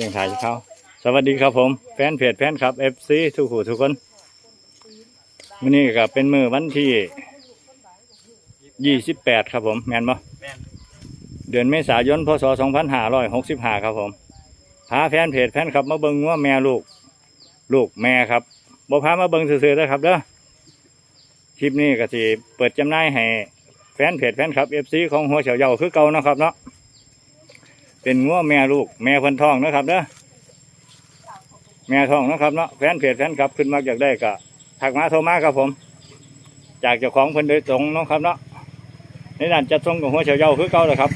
ยังถ่ายเขาสวัสดีครับผม แฟนเพจแฟนครับเอฟซีทุกผู้ทุกคนวันนี้ก็เป็นมือวันที่ยี่สิบแปดครับผมแมนบ่แม่นเดือนเมษายนพศสองพันห้าร้อยหกสิบห้าครับผมพาแฟนเพจแฟนครับมาเบิ้งว่าแม่ลูก ลูกแม่ครับบ่พามาเบิ้งซื่อๆนะครับเด้อคลิปนี้ก็สิเปิดจำหน่ายให้แฟนเพจแฟนครับเอฟซีของหัวเฉาเยาคือเก่าเนาะครับเนาะ เป็นงัวแม่ลูกแม่คนทองนะครับเด้อแม่ทองนะครับเนาะแฟนเพจแฟนครับขึ้นมาอยากได้ก็ทักมาโทรมาครับผม จากเจ้าของเพิ่นโดยตรงนะครับเนาะในด้านจัดส่งของหัวเฉาเยาคือเก่าเลยครับ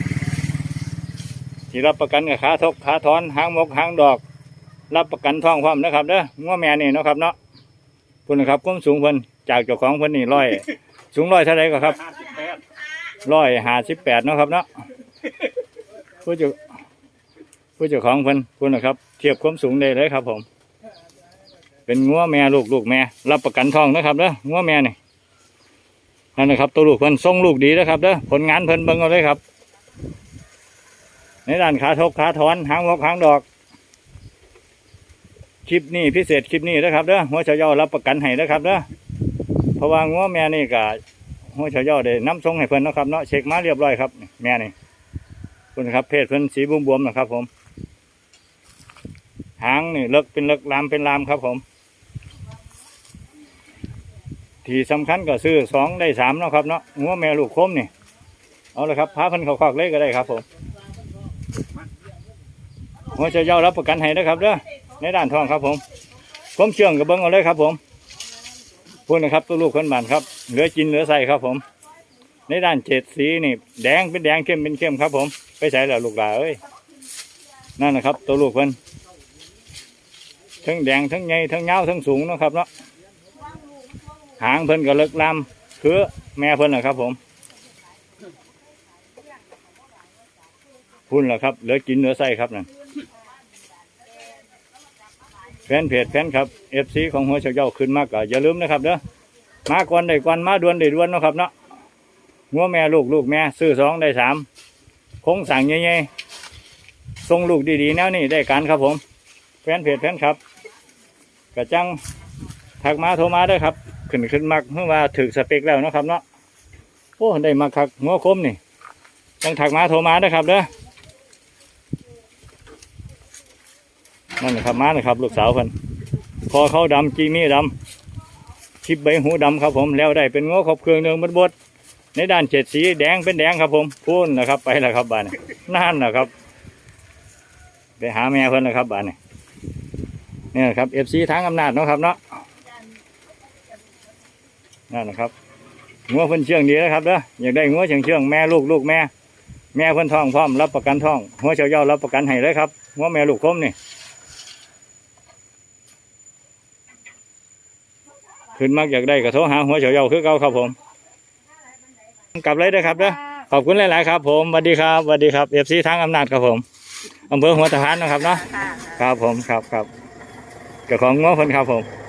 ที่รับประกันกับขาทกขาถอนหางมกหางดอก รับประกันท้องพร้อมนะครับเด้องัวแม่นี่นะครับเนาะคุณนะครับก้มสูงเพิ่นจากเจ้าของเพิ่นนี่ร้อยสูงร้อยเท่าไรก็ครับร้อยห้าสิบแปดเนาะครับเนาะผู้จ้า ผู้เจ้าของเพิ่นคุณนะครับ เทียบความสูงได้เลยครับ ผม เป็นงัวแม่ลูกลูกแม่รับประกันทองนะครับเด้องัวแม่นี่นั่นนะครับตัวลูกเพิ่นทรงลูกดีนะครับเด้อผลงานเพิ่นเบิ่งเอาเลยครับ ในด้านขาทกขาถอนหางมกหางดอก คลิปนี้พิเศษคลิปนี้นะครับเด้อหัวเฉาเยารับประกันให้นะครับเด้อเพราะว่างัวแม่นี่ก็หัวเฉาเย่อได้น้ำทรงให้เพิ่นนะครับเนาะเช็คมาเรียบร้อยครับ แม่นี่คุณครับเพศเพิ่นสีบวมๆนะครับผม หางนี่เลิกเป็นเลิกลามเป็นลามครับผม ที่สำคัญก็ซื้อสองได้สามเนาะครับเนาะงัวแม่ลูกคมนี่ เอาลยครับพาเพิ่นเขาคอกเลยก็ได้ครับผมหัวเฉาเย่อรับประกันให้นะครับเด้อในด้านทองครับผมก้มเชื่องกับเบิ้งเอาเลยครับ ผมพูดนะครับตัวลูกคนบ้านครับ เหลือกินเหลือใส่ครับผม ในด้านเจ็ดสีนี่ แดงเป็นแดงเข้มเป็นเข้มครับ ผม ไปใส่แล้วลูกหลาเอ้ยนั่นนะครับ ตัวลูกเพิ่น ทั้งแดงทั้งใหญ่ทั้งยาทั้งสูงนะครับเนาะหางเพิ่นก็เลิกลำคือแม่เพิ่นนะครับ ผมพูดแหละครับเหลือกินเหลือใส่ครับนั่นแฟนเพจแฟนครับเอฟซีของหัวเฉาเจ้าขึ้นมากก็อย่าลืมนะครับเด้อมาก่อนได้ก่อนมาด่วนได้ด่วนนะครับเนาะงัวแม่ลูกลูกแม่ซื้อสองได้สามคงสั่งใหญ่ๆส่งลูกดีๆแนวนี้ได้การครับผม แฟนเพจแฟนครับ กระจังทักมาโทรมาเด้ครับ ขึ้นขึ้นมักเมื่อว่าถึกสเปกแล้วนะครับเนาะโอ้ได้มาคักงัวคมนี่จังทักมาโทรมาเด้ครับเด้อนั่นนะครับมานะครับ ลูกสาวเพิ่นพอเขาดำจีมีดำชิบใบหูดำครับผมแล้วได้เป็นง้อขอบเครื่องหนึ่งบดบดในด้านเจ็ดสีแดงเป็นแดงครับผมพูนนะครับ ไปแล้วครับบ้านนี้นั่นนะครับ ไปหาแม่เพิ่อนนะครับบ้านนี้ นี่นะครับเอฟซีทางอำนาจเนาะครับเนาะนั่นนะครับงัวเพิ่นเชื่องดีนะครับเด้ออยากได้งัวเชื่องเชื่องแม่ลูกลูกแม่ แม่เพิ่นท้องพร้อมรับประกันท้องหัวเฉาเย้ารับประกันให้เลยครับงัวแม่ลูกคมนี่ขึ้นมากอยากได้ก็โทรหาหัวเฉาเยาคือเก่าครับผม กลับเลยเด้อครับเด้อขอบคุณหลาย ๆ ครับผมสวัสดีครับสวัสดีครับเอฟซีทางอำนาจครับผมอำเภอหัวตะพานนะครับเนาะครับผมครับครับ กับของง้อคนครับผม